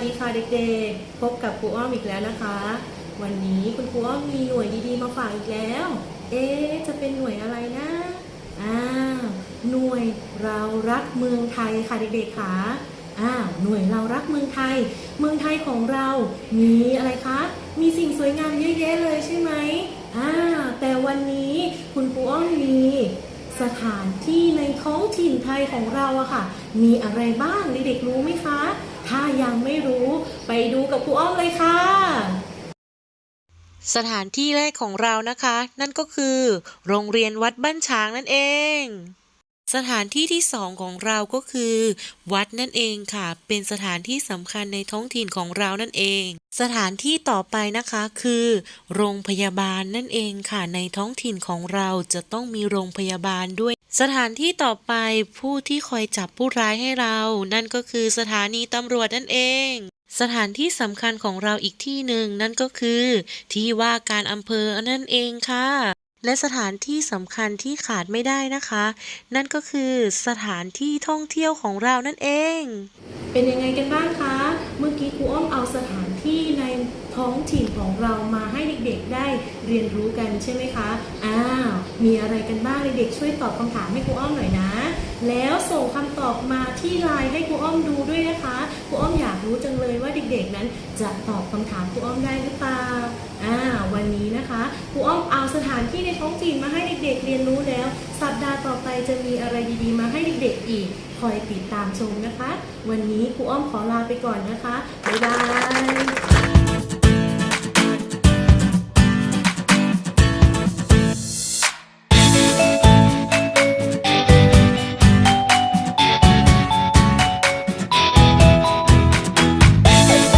วัสดีค่ะเด็กๆ พบกับครูอ้อมอีกแล้วนะคะ วันนี้คุณครูอ้อมมีหน่วยดีๆมาฝากอีกแล้ว เอ๊ะจะเป็นหน่วยอะไรนะอ่าหน่วยเรารักเมืองไทยค่ะเด็กๆค่ะอ่าหน่วยเรารักเมืองไทย เมืองไทยของเรา มีอะไรคะ มีสิ่งสวยงามเยอะแยะเลยใช่ไหมอ่าแต่วันนี้คุณครูอ้อมมี สถานที่ในท้องถิ่นไทยของเราอะค่ะ มีอะไรบ้างเด็กๆรู้ไหมคะ ถ้ายังไม่รู้ไปดูกับครูอ้อมเลยค่ะ สถานที่แรกของเรานะคะ นั่นก็คือ โรงเรียนวัดบ้านช้างนั่นเอง สถานที่ที่สองของเราก็คือ วัดนั่นเองค่ะ เป็นสถานที่สำคัญในท้องถิ่นของเรานั่นเอง สถานที่ต่อไปนะคะคือ โรงพยาบาลนั่นเองค่ะ ในท้องถิ่นของเราจะต้องมีโรงพยาบาลด้วย สถานที่ต่อไปผู้ที่คอยจับผู้ร้ายให้เรา นั่นก็คือสถานีตำรวจนั่นเองสถานที่สำคัญของเราอีกที่หนึ่งนั่นก็คือ ที่ว่าการอำเภอนั่นเองค่ะ และสถานที่สำคัญที่ขาดไม่ได้นะคะ นั่นก็คือสถานที่ท่องเที่ยวของเรานั่นเอง เป็นยังไงกันบ้างคะ เมื่อกี้ครูอ้อมเอาสถานที่ในท้องถิ่นของเรามาให้ เด็กๆได้เรียนรู้กันใช่ไหมคะอ้าวมีอะไรกันบ้างเด็กๆช่วยตอบคำถามให้ครูอ้อมหน่อยนะ แล้วส่งคำตอบมาที่ไลน์ให้ครูอ้อมดูด้วยนะคะครูอ้อมอยากรู้จังเลยว่าเด็กๆนั้น จะตอบคำถามครูอ้อมได้หรือเปล่าอ่าวันนี้นะคะครูอ้อมเอาสถานที่ในท้องถิ่นมาให้เด็กๆเรียนรู้แล้ว สัปดาห์ต่อไปจะมีอะไรดีๆ มาให้เด็กๆอีกคอยติดตามชมนะคะ วันนี้ครูอ้อมขอลาไปก่อนนะคะบ๊ายบาย